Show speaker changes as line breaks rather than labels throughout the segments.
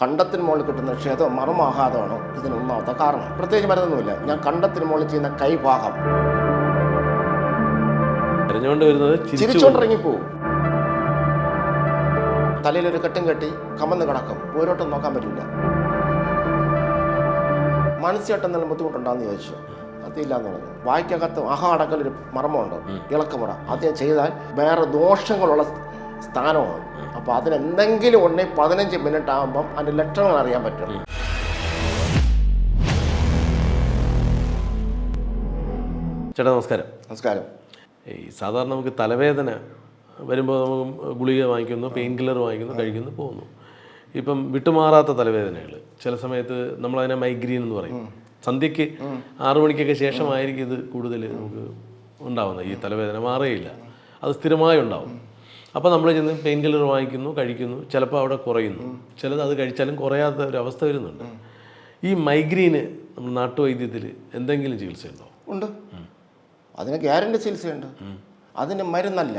കണ്ടത്തിന് മുകളിൽ കിട്ടുന്ന ക്ഷേത്രം മറുമാഹാതമാണ് ഇതിന് ഒന്നാമത്തെ കാരണം. പ്രത്യേകിച്ച് മരുന്നൊന്നുമില്ല. ഞാൻ കണ്ടത്തിന് മുകളിൽ ചെയ്യുന്ന കൈഭാഗം
ചിരിച്ചോണ്ടിറങ്ങിപ്പോ
ചിരിച്ചോണ്ടിറങ്ങിപ്പോവും തലയിലൊരു കെട്ടും കെട്ടി കമന്ന് കിടക്കും. ഓരോട്ടും നോക്കാൻ പറ്റില്ല മനസ്സിലായിട്ട് എന്തെങ്കിലും ബുദ്ധിമുട്ടുണ്ടാന്ന് ചോദിച്ചു. അതില്ലാന്ന് പറഞ്ഞു. വായിക്കകത്ത് അഹ അടക്കലൊരു മർമ്മമുണ്ട് ഇളക്കമുറ. അത് ചെയ്താൽ വേറെ ദോഷങ്ങളുള്ള സ്ഥാനമാണ്. അപ്പോൾ അതിനെന്തെങ്കിലും ഉണ്ടെങ്കിൽ പതിനഞ്ച് മിനിറ്റ് ആകുമ്പം അതിന്റെ ലക്ഷണങ്ങൾ അറിയാൻ പറ്റും.
ചേട്ടാ നമസ്കാരം.
നമസ്കാരം.
ഈ സാധാരണ നമുക്ക് തലവേദന വരുമ്പോൾ നമുക്ക് ഗുളിക വാങ്ങിക്കുന്നു പെയിൻ കില്ലർ വാങ്ങിക്കുന്നു കഴിക്കുന്നു പോകുന്നു. ഇപ്പം വിട്ടുമാറാത്ത തലവേദനകൾ. ചില സമയത്ത് നമ്മളതിനെ മൈഗ്രീൻ എന്ന് പറയും. സന്ധ്യയ്ക്ക് ആറു മണിക്കൊക്കെ ശേഷമായിരിക്കും ഇത് കൂടുതൽ നമുക്ക് ഉണ്ടാവുന്നത്. ഈ തലവേദന മാറുകയില്ല. അത് സ്ഥിരമായി ഉണ്ടാവും. അപ്പോൾ നമ്മൾ ചെന്ന് പെയിൻ കില്ലർ വാങ്ങിക്കുന്നു കഴിക്കുന്നു. ചിലപ്പോൾ അവിടെ കുറയുന്നു. ചിലത് അത് കഴിച്ചാലും കുറയാത്ത ഒരു അവസ്ഥ വരുന്നുണ്ട്. ഈ മൈഗ്രീന് നമ്മൾ നാട്ടുവൈദ്യത്തിൽ എന്തെങ്കിലും ചികിത്സയുണ്ടോ?
ഉണ്ട്. അതിന് ഗ്യാരണ്ടി ചികിത്സയുണ്ട്. അതിന് മരുന്നല്ല.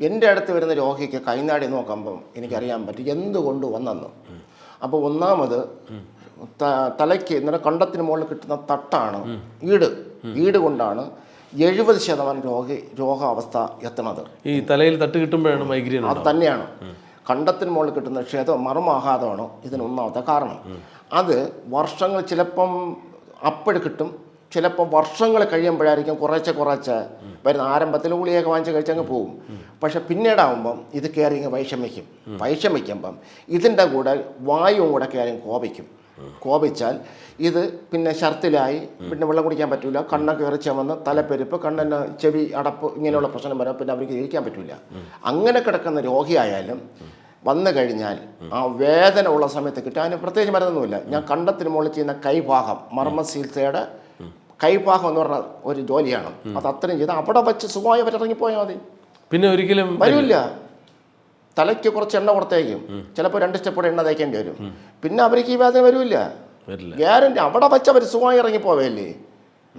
എന്റെ അടുത്ത് വരുന്ന രോഗിക്ക് കൈനാടി നോക്കുമ്പം എനിക്കറിയാൻ പറ്റും എന്തുകൊണ്ട് വന്നെന്ന്. അപ്പോൾ ഒന്നാമത് തലയ്ക്ക് ഇന്നലെ കണ്ടത്തിന് മുകളിൽ കിട്ടുന്ന തട്ടാണ് ഈട്. ഈട് കൊണ്ടാണ് എഴുപത് ശതമാനം രോഗ രോഗാവസ്ഥ എത്തണത്
ഈ തലയിൽ തട്ട് കിട്ടുമ്പോഴാണ് മൈഗ്രെയിൻ
അത് തന്നെയാണ്. കണ്ടത്തിന് മുകളിൽ കിട്ടുന്ന ക്ഷേത്രം മറുമാഹാതമാണ് ഇതിനൊന്നാമത്തെ കാരണം. അത് വർഷങ്ങൾ ചിലപ്പം അപ്പോഴ് കിട്ടും ചിലപ്പം വർഷങ്ങൾ കഴിയുമ്പോഴായിരിക്കും കുറേശ്ശെ കുറേശ്ശെ വരുന്ന ആരംഭത്തിൽ ഉളിയൊക്കെ വാങ്ങിച്ച് കഴിച്ചങ്ങ് പോകും. പക്ഷെ പിന്നീടാകുമ്പം ഇത് കയറി വൈഷമിക്കും വൈഷമിക്കുമ്പം ഇതിന്റെ കൂടെ വായുവും കൂടെ കയറി കോപിക്കും. കോപിച്ചാൽ ഇത് പിന്നെ ഷർത്തിലായി പിന്നെ വെള്ളം കുടിക്കാൻ പറ്റില്ല കണ്ണൊക്കെ ഇറച്ചി വന്ന് തലപ്പെരുപ്പ് കണ്ണിന് ചെവി അടപ്പ് ഇങ്ങനെയുള്ള പ്രശ്നം വരാം പിന്നെ അവർക്ക് ജീവിക്കാൻ പറ്റില്ല അങ്ങനെ കിടക്കുന്ന രോഗിയായാലും വന്നു കഴിഞ്ഞാൽ ആ വേദന ഉള്ള സമയത്ത് കിട്ടും. അതിന് പ്രത്യേകിച്ച് മരുന്നൊന്നുമില്ല. ഞാൻ കണ്ടത്തിന് മുകളിൽ ചെയ്യുന്ന കൈഭാഗം മർമ്മ ചികിത്സയുടെ കൈഭാഗം എന്ന് പറഞ്ഞ ഒരു ജോലിയാണ്. അത് അത്രയും ചെയ്ത് അവിടെ വെച്ച് സുഖമായി അവരിറങ്ങിപ്പോയാൽ മതി.
പിന്നെ ഒരിക്കലും
വരില്ല. തലയ്ക്ക് കുറച്ച് എണ്ണ കൊടുത്തേക്കും. ചിലപ്പോൾ രണ്ട് സ്റ്റെപ്പോടെ എണ്ണ തേക്കേണ്ടി വരും. പിന്നെ അവർക്ക് ഈ വേദന വരില്ല. ഗ്യാരണ്ടി അവിടെ വെച്ച് അവർ സുഖമായി ഇറങ്ങിപ്പോവല്ലേ?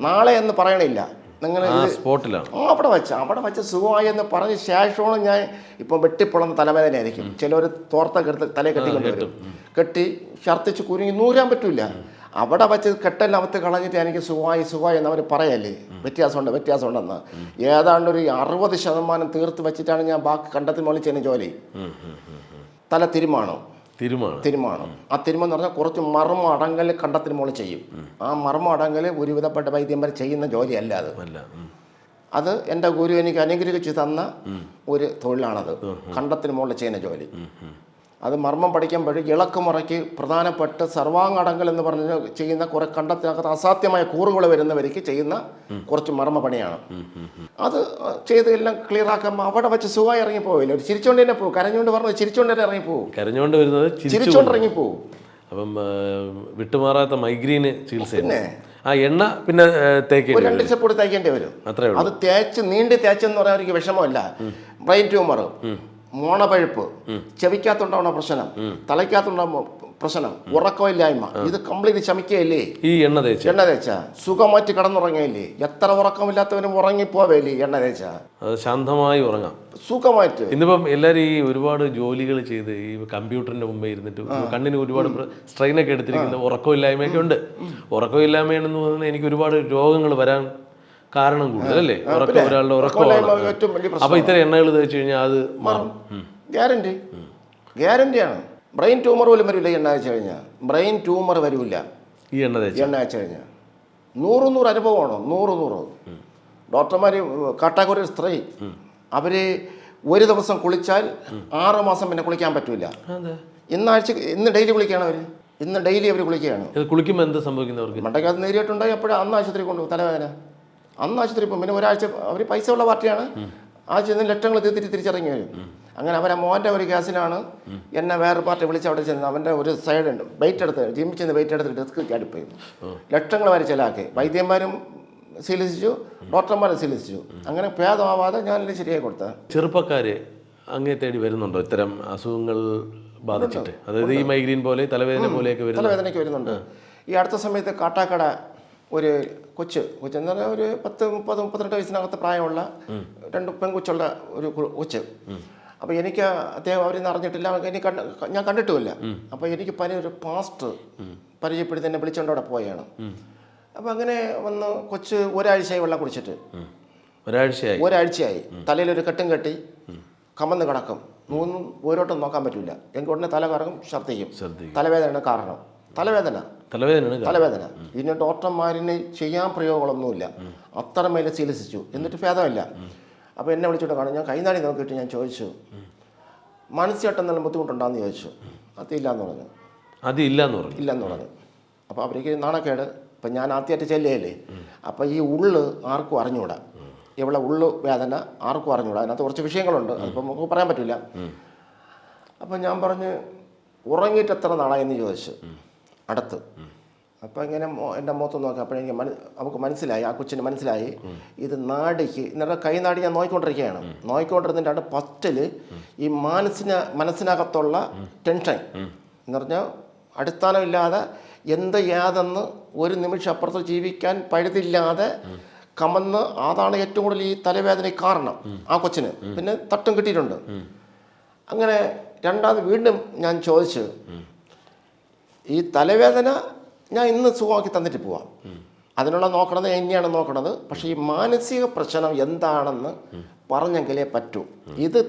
നാളെ എന്ന് പറയണില്ല. നിങ്ങൾ
സ്പോട്ടിലാണ്.
ആ അവിടെ വെച്ച് അവിടെ വെച്ച സുഖമായി എന്ന് പറഞ്ഞ ശേഷമാണ് ഞാൻ ഇപ്പം വെട്ടിപ്പൊളുന്ന തലവേദനയായിരിക്കും ചിലർ തോർത്ത കെടുത്ത് തലയെ കെട്ടിക്കൊണ്ട് വരും കെട്ടി. ഛർദ്ദിച്ച് കുരുങ്ങി നൂരാൻ പറ്റില്ല അവിടെ വെച്ച് കെട്ടല്ല അവത്ത് കളഞ്ഞിട്ട് എനിക്ക് സുഖമായി സുഖമായി എന്ന് അവർ പറയല്ലേ വ്യത്യാസമുണ്ട് വ്യത്യാസമുണ്ടെന്ന്. ഏതാണ്ട് ഒരു അറുപത് ശതമാനം തീർത്ത് വെച്ചിട്ടാണ് ഞാൻ ബാക്കി കണ്ടത്തിൽ മുകളിൽ ചെയ്യുന്ന ജോലി. തല തിരുമാണം.
തിരുമാണ്.
ആ തിരുമം എന്ന് പറഞ്ഞാൽ കുറച്ച് മർമ്മ അടങ്കൽ കണ്ടത്തിന് മുകളിൽ ചെയ്യും. ആ മർമ്മ അടങ്കൽ ഒരുവിധപ്പെട്ട വൈദ്യന്മാർ ചെയ്യുന്ന ജോലിയല്ല അത്. അത് എന്റെ ഗുരു എനിക്ക് അനുഗ്രഹിച്ച് തന്ന ഒരു തൊഴിലാണത്. കണ്ടത്തിന് മുകളിൽ ചെയ്യുന്ന ജോലി. അത് മർമ്മം പഠിക്കുമ്പോൾ ഇളക്കുമുറയ്ക്ക് പ്രധാനപ്പെട്ട സർവാംഗടങ്കൽ എന്ന് പറഞ്ഞ് ചെയ്യുന്ന കുറെ കണ്ടത്തിനകത്ത് അസാധ്യമായ കൂറുകൾ വരുന്നവർക്ക് ചെയ്യുന്ന കുറച്ച് മർമ്മ പണിയാണ് അത് ചെയ്ത് എല്ലാം ക്ലിയർ ആക്കുമ്പോൾ അവിടെ വെച്ച് സുഖമായി ഇറങ്ങിപ്പോവില്ല. ഒരു ചിരിച്ചോണ്ട് തന്നെ പോകും കരഞ്ഞുകൊണ്ട് പറഞ്ഞു ചിരിച്ചോണ്ട് തന്നെ ഇറങ്ങിപ്പോവും.
കരഞ്ഞുകൊണ്ട് വരുന്നത് ചിരിച്ചു
ചിരിച്ചോണ്ട് ഇറങ്ങിപ്പോവും.
അപ്പം വിട്ടുമാറാത്ത മൈഗ്രീന് ചികിത്സ ആ എണ്ണ പിന്നെ തേക്കേണ്ടി
രണ്ട് സ്റ്റെപ്പ് കൂടി തേക്കേണ്ടി വരും.
അത്രേ
അത് തേച്ച് നീണ്ടി തേച്ചെന്ന് പറയാൻ അവർക്ക് വിഷമമല്ല. Brain tumour മോണപഴുപ്പ്. ചെവിക്കകത്തുണ്ടാവുന്ന പ്രശ്നം. തലയ്ക്കകത്തുണ്ടാവുന്ന പ്രശ്നം. ഉറക്കമില്ലായ്മ. ഇത് കംപ്ലീറ്റ് ശമിക്കുകയല്ലേ
ഈ എണ്ണ തേച്ച.
എണ്ണ തേച്ച. സുഖമായിട്ട് കിടന്നുറങ്ങിയല്ലേ? എത്ര ഉറക്കമില്ലാത്തവനും ഉറങ്ങിപ്പോവേലേ എണ്ണ തേച്ച?
ശാന്തമായി ഉറങ്ങാം.
സുഖമായിട്ട്.
ഇന്നിപ്പം എല്ലാവരും ഈ ഒരുപാട് ജോലികൾ ചെയ്ത് ഈ കമ്പ്യൂട്ടറിന്റെ മുമ്പേ ഇരുന്നിട്ട് കണ്ണിന് ഒരുപാട് സ്ട്രെയിൻ ഒക്കെ എടുത്തിരിക്കുന്ന ഉറക്കമില്ലായ്മയൊക്കെ ഉണ്ട്. ഉറക്കമില്ലായ്മയെന്ന് പറഞ്ഞാൽ എനിക്ക് ഒരുപാട് രോഗങ്ങൾ വരാൻ കാരണം കൂടുതലല്ലേ ഉറക്കം ഒരാളുടെ
ഉറക്കം
ഉറക്കമാണ് അപ്പൊ ഇത്ര എണ്ണകൾ തേച്ച് കഴിഞ്ഞാൽ അത് മാറും.
ഗ്യാരണ്ടി. ഗ്യാരണ്ടിയാണ്. ബ്രെയിൻ ട്യൂമർ പോലും വരില്ല ഈ എണ്ണ അയച്ചു കഴിഞ്ഞാൽ. ബ്രെയിൻ ട്യൂമർ വരില്ല
ഈ എണ്ണ തേച്ച്
എണ്ണ അയച്ചു കഴിഞ്ഞാൽ. നൂറ് നൂറ് അനുഭവമാണോ? നൂറ് നൂറ്. ഡോക്ടർമാർ കാട്ടാക്കുരി സ്ത്രീ അവർ ഒരു ദിവസം കുളിച്ചാൽ ആറ് മാസം പിന്നെ കുളിക്കാൻ പറ്റൂല.
അതെ.
ഇന്ന് ഡെയിലി കുളിക്കുകയാണ് അവർ ഇന്ന് ഡെയിലി അവർ കുളിക്കുകയാണ്.
കുളിക്കുമ്പോൾ എന്ത് സംഭവിക്കുന്നവർക്ക്?
മണ്ടയ്ക്കകത്ത് നേരിട്ടുണ്ടായി അപ്പോഴാണ് അന്ന് ആശുപത്രി കൊണ്ടുപോകും തലവേദന. അന്ന് ആശുപത്രി പോകും പിന്നെ ഒരാഴ്ച അവർ പൈസ ഉള്ള പാർട്ടിയാണ് ആ നിന്ന് ലക്ഷങ്ങൾ തീർത്തിട്ട് തിരിച്ചിറങ്ങി വരും. അങ്ങനെ അവരെ മോന്റെ ഒരു കേസിലാണ് എന്നെ വേറെ പാർട്ടി വിളിച്ച് അവിടെ ചെന്ന് അവന്റെ ഒരു സൈഡ് ഉണ്ട്. ബൈറ്റ് എടുത്ത് ജിമ്മിൽ ചെന്ന് ബൈറ്റ് എടുത്ത് ഡെസ്ക് ചാടിപ്പോയി ലക്ഷങ്ങൾ വരെ ചിലാക്കി. വൈദ്യന്മാരും ചികിത്സിച്ചു ഡോക്ടർമാരും ചികിത്സിച്ചു അങ്ങനെ ഭേദമാവാതെ ഞാനെല്ലാം ശരിയായി കൊടുത്തത്.
ചെറുപ്പക്കാര് അങ്ങേ തേടി വരുന്നുണ്ടോ? ഇത്തരം അസുഖങ്ങൾ ബാധിച്ചിട്ട്? അതായത് ഈ മൈഗ്രീൻ പോലെ തലവേദന പോലെയൊക്കെ
തലവേദനയ്ക്ക് വരുന്നുണ്ട്. ഈ അടുത്ത സമയത്ത് കാട്ടാക്കട ഒരു കൊച്ച് കൊച്ചു എന്ന് പറഞ്ഞാൽ ഒരു പത്ത് മുപ്പത് മുപ്പത്തിരണ്ട് വയസ്സിനകത്ത് പ്രായമുള്ള രണ്ട് പെൺകൊച്ചുള്ള ഒരു കൊച്ച്. അപ്പോൾ എനിക്ക് അദ്ദേഹം അവരിന്ന് അറിഞ്ഞിട്ടില്ല. എനിക്ക് കണ്ട് ഞാൻ കണ്ടിട്ടുമില്ല. അപ്പോൾ എനിക്ക് പല ഒരു പാസ്റ്റ് പരിചയപ്പെടുത്തി തന്നെ വിളിച്ചുകൊണ്ട് അവിടെ പോയാണ്. അപ്പോൾ അങ്ങനെ വന്ന് കൊച്ച് ഒരാഴ്ചയായി വെള്ളം കുടിച്ചിട്ട്.
ഒരാഴ്ചയായി?
ഒരാഴ്ചയായി. തലയിൽ ഒരു കെട്ടും കെട്ടി കമന്ന് കിടക്കും. മൂന്നും ഓരോട്ടും നോക്കാൻ പറ്റില്ല എനിക്ക് ഉടനെ തല കറങ്ങും ഛർദ്ദിക്കും. തലവേദനയാണ് കാരണം. തലവേദന.
തലവേദനയാണ് കാരണം.
തലവേദന. ഇതിന് ഡോക്ടർമാരിന് ചെയ്യാൻ പ്രയോഗങ്ങളൊന്നുമില്ല. അത്രമേലെ ചികിത്സിച്ചു. എന്നിട്ട് ഭേദമില്ല. അപ്പോൾ എന്നെ വിളിച്ചിട്ട് കാണും. ഞാൻ കൈനാടി നോക്കിയിട്ട് ഞാൻ ചോദിച്ചു മാനസികമായിട്ട് എന്തെങ്കിലും ബുദ്ധിമുട്ടുണ്ടോയെന്ന് ചോദിച്ചു. അതില്ല എന്ന് പറഞ്ഞു.
അതില്ല എന്ന് പറഞ്ഞു.
ഇല്ലെന്ന് പറഞ്ഞു. അപ്പോൾ അവർക്ക് നാണക്കേട്. ഇപ്പം ഞാൻ ആദ്യമായിട്ട് ചെല്ലുകയല്ലേ അപ്പോൾ ഈ ഉള്ള് ആർക്കും അറിഞ്ഞൂടാ. ഇവിടെ ഉള്ളു വേദന ആർക്കും അറിഞ്ഞൂടാ. അതിനകത്ത് കുറച്ച് വിഷയങ്ങളുണ്ട്. അതിപ്പോൾ നമുക്ക് പറയാൻ പറ്റില്ല. അപ്പം ഞാൻ പറഞ്ഞ് ഉറങ്ങിയിട്ട് എത്ര നാളായെന്ന് ചോദിച്ചു. അടുത്ത്. അപ്പോൾ ഇങ്ങനെ എന്റെ മുഖത്ത് നോക്കി അപ്പോഴെനിക്ക് മന നമുക്ക് മനസ്സിലായി ആ കൊച്ചിന് മനസ്സിലായി. ഇത് നാടിക്ക് എന്നിട്ട് കൈനാടി ഞാൻ നോയിക്കൊണ്ടിരിക്കുകയാണ്. നോയിക്കൊണ്ടിരുന്നിട്ടാണ് ഫസ്റ്റിൽ ഈ മനസ്സിന് മനസ്സിനകത്തുള്ള ടെൻഷൻ. എന്ന് പറഞ്ഞാൽ അടിസ്ഥാനമില്ലാതെ എന്ത് യാതെന്ന് ഒരു നിമിഷം അപ്പുറത്ത് ജീവിക്കാൻ പഴുതില്ലാതെ കമന്ന് അതാണ് ഏറ്റവും കൂടുതൽ ഈ തലവേദനയ്ക്ക് കാരണം ആ കൊച്ചിന്. പിന്നെ തട്ടും കിട്ടിയിട്ടുണ്ട്. അങ്ങനെ രണ്ടാമത് വീണ്ടും ഞാൻ ചോദിച്ചു ഈ തലവേദന ഞാൻ ഇന്ന് സുഖമാക്കി തന്നിട്ട് പോവാം. അതിനുള്ള നോക്കണത് എന്നെയാണ് നോക്കണത്. പക്ഷേ ഈ മാനസിക പ്രശ്നം എന്താണെന്ന് പറഞ്ഞെങ്കിലേ പറ്റൂ. ഇത്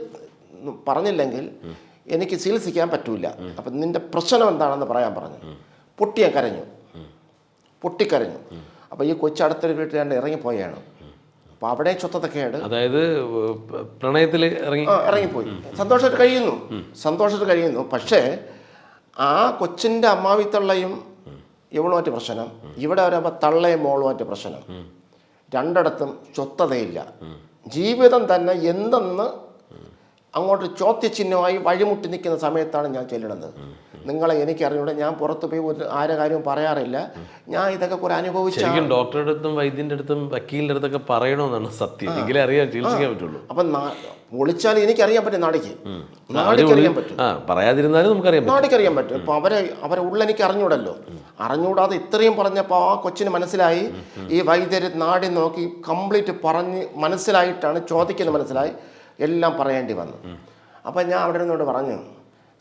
പറഞ്ഞില്ലെങ്കിൽ എനിക്ക് ചികിത്സിക്കാൻ പറ്റൂല. അപ്പം നിന്റെ പ്രശ്നം എന്താണെന്ന് പറയാൻ പറഞ്ഞു. പൊട്ടിയാൻ കരഞ്ഞു. പൊട്ടിക്കരഞ്ഞു അപ്പോൾ ഈ കൊച്ചടുത്തൊരു വീട്ടിൽ രണ്ട് ഇറങ്ങിപ്പോയാണ്. അപ്പോൾ അവിടെ ചൊത്തത്തൊക്കെയാണ്
അതായത് പ്രണയത്തിൽ ഇറങ്ങി
ഇറങ്ങിപ്പോയി. സന്തോഷമായിട്ട് കഴിയുന്നു. സന്തോഷമായിട്ട് കഴിയുന്നു. പക്ഷേ ആ കൊച്ചിന്റെ അമ്മാവിത്തള്ളയും ഇവളുമായിട്ട് പ്രശ്നം. ഇവിടെ വരുമ്പോൾ തള്ളയും മോളുമായിട്ട് പ്രശ്നം. രണ്ടിടത്തും ചൊത്തതയില്ല ജീവിതം തന്നെ എന്തെന്ന് അങ്ങോട്ട് ചോദ്യചിഹ്നമായി വഴിമുട്ടി നിൽക്കുന്ന സമയത്താണ് ഞാൻ ചെല്ലുന്നത്. നിങ്ങളെ എനിക്കറിഞ്ഞൂടെ ഞാൻ പുറത്ത് പോയി ഒരു ആരെ കാര്യവും പറയാറില്ല. ഞാൻ ഇതൊക്കെ കുറെ അനുഭവിച്ച
ശരിക്കും ഡോക്ടറുടെ അടുത്തും വൈദ്യന്റെ അടുത്തും വക്കീലിന്റെ അടുത്തൊക്കെ പറയണമെന്നാണ് സത്യം. എങ്കിലേ അറിയാൻ ചികിത്സിക്കാൻ പറ്റുള്ളൂ.
അപ്പം വിളിച്ചാൽ എനിക്കറിയാൻ പറ്റും നാടിക്ക്. അറിയാൻ പറ്റും.
പറയാതിരുന്നാലും നമുക്കറിയാൻ പറ്റും.
ഇപ്പൊ അവരെ അവരെ ഉള്ളെനിക്ക് അറിഞ്ഞൂടല്ലോ. അറിഞ്ഞൂടാതെ ഇത്രയും പറഞ്ഞപ്പോൾ ആ കൊച്ചിന് മനസ്സിലായി. ഈ വൈദ്യര് നാടി നോക്കി കംപ്ലീറ്റ് പറഞ്ഞ് മനസ്സിലായിട്ടാണ് ചോദിക്കുന്നത് മനസ്സിലായി. എല്ലാം പറയേണ്ടി വന്നു. അപ്പം ഞാൻ അവിടെ നിന്നോട് പറഞ്ഞു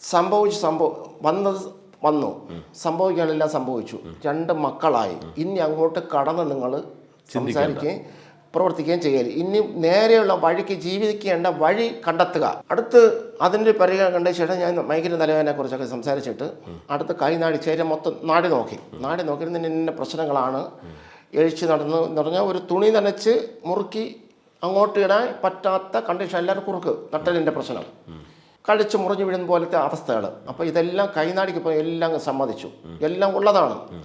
സംഭവിച്ചു സംഭവം വന്നത് വന്നു. സംഭവിക്കാനെല്ലാം സംഭവിച്ചു. രണ്ട് മക്കളായി. ഇനി അങ്ങോട്ട് കടന്ന് നിങ്ങൾ സംസാരിക്കുകയും പ്രവർത്തിക്കുകയും ചെയ്യരുത്. ഇനി നേരെയുള്ള വഴിക്ക് ജീവിക്കേണ്ട വഴി കണ്ടെത്തുക. അടുത്ത് അതിന്റെ പരിഗണന കണ്ട ശേഷം ഞാൻ മൈക്കിന്റെ തലവേദനെ കുറിച്ചൊക്കെ സംസാരിച്ചിട്ട് അടുത്ത് കൈനാടി ചേര മൊത്തം നാടി നോക്കി. നാടി നോക്കിയിരുന്ന ഇന്ന പ്രശ്നങ്ങളാണ്. എഴിച്ച് നടന്നു എന്ന് പറഞ്ഞാൽ ഒരു തുണി നനച്ച് മുറുക്കി അങ്ങോട്ട് ഇടാൻ പറ്റാത്ത കണ്ടീഷൻ എല്ലാവരും കുറുക്ക് നട്ടലിന്റെ പ്രശ്നം. കഴിച്ച് മുറിഞ്ഞു വീഴുന്ന പോലത്തെ അവസ്ഥകൾ അപ്പോൾ ഇതെല്ലാം കൈനാടിക്ക് പോയി എല്ലാം സമ്മതിച്ചു. എല്ലാം ഉള്ളതാണ്.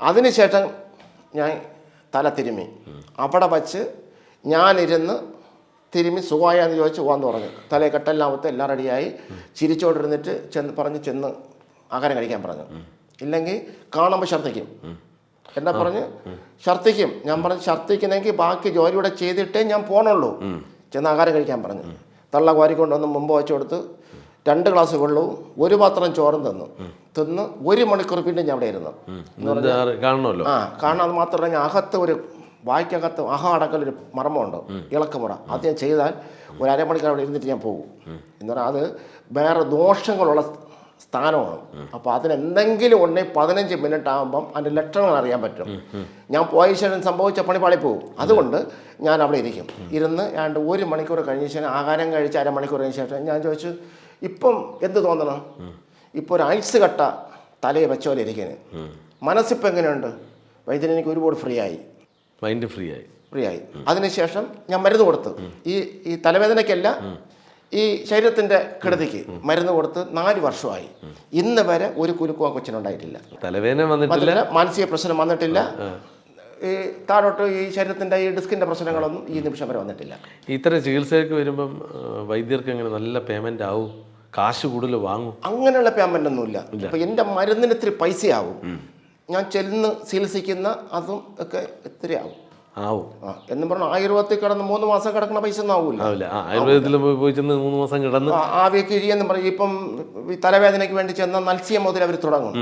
അതിനുശേഷം ഞാൻ തല തിരുമ്മി അവിടെ വച്ച് ഞാനിരുന്ന് തിരുമ്മി സുഖമായെന്ന് ചോദിച്ച് പോകാൻ തുടങ്ങി. തലയെ കെട്ടെല്ലാമത്ത് എല്ലാം റെഡിയായി. ചിരിച്ചോണ്ടിരുന്നിട്ട് ചെന്ന് പറഞ്ഞ് ചെന്ന് ആഹാരം കഴിക്കാൻ പറഞ്ഞു. ഇല്ലെങ്കിൽ കാണുമ്പോൾ ഛർദ്ദിക്കും. എന്നാ പറഞ്ഞ് ഛർദ്ദിക്കും. ഞാൻ പറഞ്ഞ് ഛർദ്ദിക്കുന്നെങ്കിൽ ബാക്കി ജോലിയുടെ ചെയ്തിട്ടേ ഞാൻ പോണുള്ളൂ. ചെന്ന് ആഹാരം കഴിക്കാൻ പറഞ്ഞു. തള്ള കോരിക്കൊണ്ടുവന്ന് മുമ്പ് വെച്ച് കൊടുത്ത് രണ്ട് ഗ്ലാസ് വെള്ളവും ഒരു പാത്രം ചോറും തന്നു. തിന്ന് ഒരു മണിക്കൂർ പിന്നെ ഞാൻ അവിടെ ഇരുന്നു.
കാണണമല്ലോ.
ആ കാരണം അത് മാത്രമല്ല ഞാൻ അകത്ത് ഒരു വായിക്കകത്ത് അഹ ഒരു മർമ്മമുണ്ട്. ഇളക്കമുറ. അത് ഞാൻ ചെയ്താൽ ഒരു അരമണിക്കൂർ അവിടെ ഇരുന്നിട്ട് ഞാൻ പോകും. എന്ന് പറഞ്ഞാൽ അത് വേറെ ദോഷങ്ങളുള്ള സ്ഥാനമാണ്. അപ്പോൾ അതിനെന്തെങ്കിലും ഉണ്ടെങ്കിൽ പതിനഞ്ച് മിനിറ്റ് ആകുമ്പം അതിന്റെ ലക്ഷണങ്ങൾ അറിയാൻ പറ്റും. ഞാൻ പോയ ശേഷം സംഭവിച്ച പണി പാളി പോകും അതുകൊണ്ട് ഞാൻ അവിടെ ഇരിക്കും. ഇരുന്ന് ഏതാണ്ട് ഒരു മണിക്കൂർ കഴിഞ്ഞ ശേഷം ആഹാരം കഴിച്ച് അരമണിക്കൂർ കഴിഞ്ഞ ശേഷം ഞാൻ ചോദിച്ചു ഇപ്പം എന്ത് തോന്നണം? ഇപ്പോൾ ഒരു ഐസ് കട്ട തലയെ വെച്ച പോലെ ഇരിക്കുന്നത് മനസ്സിപ്പോൾ എങ്ങനെയുണ്ട്? വൈദ്യൻ എനിക്ക് ഒരുപാട് ഫ്രീ ആയി
മൈൻഡ് ഫ്രീ ആയി.
ഫ്രീ ആയി അതിനുശേഷം ഞാൻ മരുന്ന് കൊടുത്തു. ഈ ഈ തലവേദനയ്ക്കല്ല ഈ ശരീരത്തിന്റെ കിടതിക്ക് മരുന്ന് കൊടുത്ത് നാല് വർഷമായി. ഇന്ന് വരെ ഒരു കുലുക്കും ആ കൊച്ചിനുണ്ടായിട്ടില്ല.
തലവേദന വന്നിട്ടില്ല?
മാനസിക പ്രശ്നം വന്നിട്ടില്ല. ഈ താഴോട്ട് ഈ ശരീരത്തിന്റെ ഈ ഡിസ്കിന്റെ പ്രശ്നങ്ങളൊന്നും ഈ നിമിഷം വരെ വന്നിട്ടില്ല.
ഇത്തരം ചികിത്സയൊക്കെ വരുമ്പം വൈദ്യർക്ക് എങ്ങനെ നല്ല പേയ്മെന്റ് ആവും. കാശ് കൂടുതൽ വാങ്ങും.
അങ്ങനെയുള്ള പേയ്മെന്റ് ഒന്നുമില്ല ഇപ്പം എന്റെ മരുന്നിന് ഇത്തിരി പൈസയാവും. ഞാൻ ചെല്ലുന്ന ചികിത്സിക്കുന്ന അതും ഒക്കെ ഇത്തിരി ആവും.
ആവും.
എന്ന് പറഞ്ഞു ആയുർവേദത്തിൽ കിടന്ന് മൂന്ന് മാസം കിടക്കുന്ന പൈസ ഒന്നും ആവില്ല
ആവില്ല ആ ആയുർവേദത്തിൽ പോയി ചെന്ന് മൂന്ന് മാസം കിടന്ന്.
ആവിയൊക്കെ ഇരിയെന്ന് പറയും ഇപ്പം ഈ തലവേദനയ്ക്ക് വേണ്ടി ചെന്ന മത്സ്യം മുതൽ അവർ തുടങ്ങും.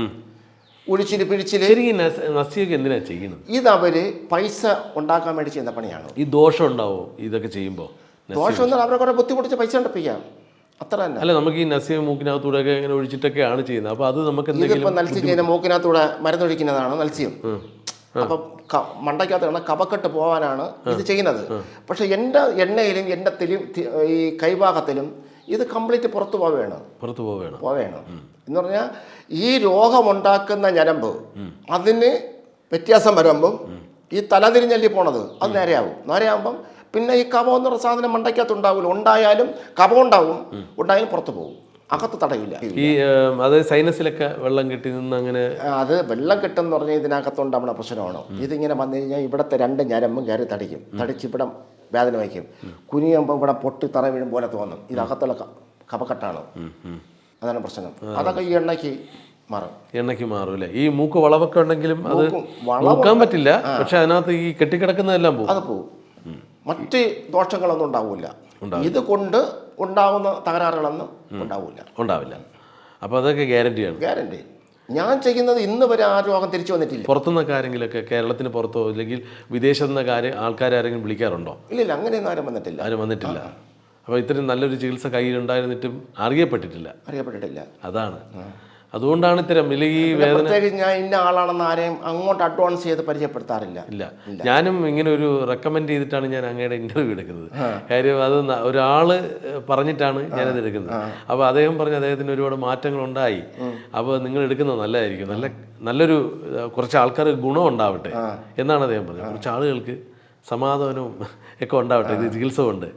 ഒഴിച്ചിൽ പിഴിച്ചിൽ. നസ്യൊക്കെ എന്തിനാ ചെയ്യണം
ഇതവര് പൈസ ഉണ്ടാക്കാൻ വേണ്ടി ചെയ്യുന്ന പണിയാണ്.
ഈ ദോഷം ഉണ്ടാവോ ഇതൊക്കെ ചെയ്യുമ്പോൾ
ദോഷം എന്നാൽ അവരെ കുറെ ബുദ്ധിമുട്ടിച്ച് പൈസ ഉണ്ടപ്പിക്കാം. അത്ര തന്നെ.
അല്ല നമുക്ക് ഈ നസ്യം മൂക്കിനകത്തൂടെ ഒക്കെ ഇങ്ങനെ ഒഴിച്ചിട്ടൊക്കെയാണ് ചെയ്യുന്നത്. അപ്പോൾ അത് നമുക്ക് എന്തെങ്കിലും
മൂക്കിനകത്തൂടെ മരുന്നൊഴിക്കുന്നതാണ് നൽസ്യം. അപ്പം മണ്ടയ്ക്കകത്ത് കിടന്ന കപക്കെട്ട് പോകാനാണ് ഇത് ചെയ്യുന്നത്. പക്ഷെ എന്റെ എണ്ണയിലും എന്റെ തെലും ഈ കൈഭാഗത്തിലും ഇത് കംപ്ലീറ്റ് പുറത്തു പോവുകയാണ്.
പുറത്ത് പോവുകയാണ്.
പോവുകയാണ്. എന്ന് പറഞ്ഞാൽ ഈ രോഗമുണ്ടാക്കുന്ന ഞരമ്പ് അതിന് വ്യത്യാസം വരുമ്പം ഈ തലതിരിഞ്ഞല്ലി പോണത് അത് നേരെയാവും. നേരെയാകുമ്പം പിന്നെ ഈ കപം എന്നുള്ള സാധനം മണ്ടയ്ക്കകത്ത് ഉണ്ടാവില്ല ഉണ്ടായാലും കപം ഉണ്ടാവും. ഉണ്ടായാലും പുറത്തു പോകും. അകത്ത് തടയില്ല.
ഈ അത് സൈനസിലൊക്കെ വെള്ളം കെട്ടി നിന്ന് അങ്ങനെ
അത് വെള്ളം കെട്ടെന്ന് പറഞ്ഞാൽ ഇതിനകത്തോണ്ട് നമ്മുടെ പ്രശ്നമാണ്. ഇതിങ്ങനെ വന്നു കഴിഞ്ഞാൽ ഇവിടുത്തെ രണ്ട് ഞരമ്പും കയറി തടിക്കും. തടിച്ച് ഇവിടെ വേദന വയ്ക്കും. കുനിയുമ്പോൾ ഇവിടെ പൊട്ടി തറ വീഴും പോലെ തോന്നും. ഇതകത്തുള്ള ക- കഫക്കെട്ടാണ്. അതാണ് പ്രശ്നം. അതൊക്കെ ഈ എണ്ണയ്ക്ക് മാറും.
എണ്ണയ്ക്ക് മാറും അല്ലേ? ഈ മൂക്ക് വളവൊക്കെ ഉണ്ടെങ്കിലും അത്
മൂക്കും വളവ്
നോക്കാൻ പറ്റില്ല. പക്ഷെ അതിനകത്ത് ഈ കെട്ടിക്കിടക്കുന്നതെല്ലാം പോകും
അത് പോകും മറ്റ് ദോഷങ്ങളൊന്നും ഉണ്ടാവില്ല. ഇത് കൊണ്ട് ഉണ്ടാവുന്ന തകരാറുകളൊന്നും ഉണ്ടാവില്ല.
ഉണ്ടാവില്ല. അപ്പോൾ അതൊക്കെ ഗ്യാരണ്ടിയാണ്
ഗ്യാരണ്ടി ഞാൻ ചെയ്യുന്നത് ഇന്ന് വരെ ആ രോഗം തിരിച്ചു വന്നിട്ടില്ല.
പുറത്തുനിന്നൊക്കെ ആരെങ്കിലുമൊക്കെ കേരളത്തിന് പുറത്തോ അല്ലെങ്കിൽ വിദേശത്തു നിന്നൊക്കെ ആര് ആൾക്കാരെങ്കിലും വിളിക്കാറുണ്ടോ?
ഇല്ലില്ല അങ്ങനെയൊന്നും ആരും വന്നിട്ടില്ല.
ആരും വന്നിട്ടില്ല. അപ്പോൾ ഇത്രയും നല്ലൊരു ചികിത്സ കയ്യിലുണ്ടായിരുന്നിട്ടും അറിയപ്പെട്ടിട്ടില്ല.
അറിയപ്പെട്ടിട്ടില്ല.
അതാണ്. അതുകൊണ്ടാണ് ഇത്തരം ഈ വേദന
ഞാൻ ഇന്ന ആളാണെന്ന് ആരെയും അങ്ങോട്ട് അഡ്വാൻസ് ചെയ്ത് പരിചയപ്പെടുത്താറില്ല.
ഇല്ല. ഞാനും ഇങ്ങനെ ഒരു റെക്കമെൻഡ് ചെയ്തിട്ടാണ് ഞാൻ അങ്ങയുടെ ഇന്റർവ്യൂ എടുക്കുന്നത്. കാര്യം അത് ഒരാൾ പറഞ്ഞിട്ടാണ് ഞാനത് എടുക്കുന്നത്. അപ്പോൾ അദ്ദേഹം പറഞ്ഞ അദ്ദേഹത്തിന് ഒരുപാട് മാറ്റങ്ങൾ ഉണ്ടായി. അപ്പോൾ നിങ്ങൾ എടുക്കുന്നത് നല്ലതായിരിക്കും. നല്ല നല്ലൊരു കുറച്ച് ആൾക്കാർ ഗുണം ഉണ്ടാവട്ടെ എന്നാണ് അദ്ദേഹം പറഞ്ഞത്. കുറച്ച് ആളുകൾക്ക് സമാധാനവും ഒക്കെ ഉണ്ടാവട്ടെ. ഇത് ചികിത്സ കൊണ്ട്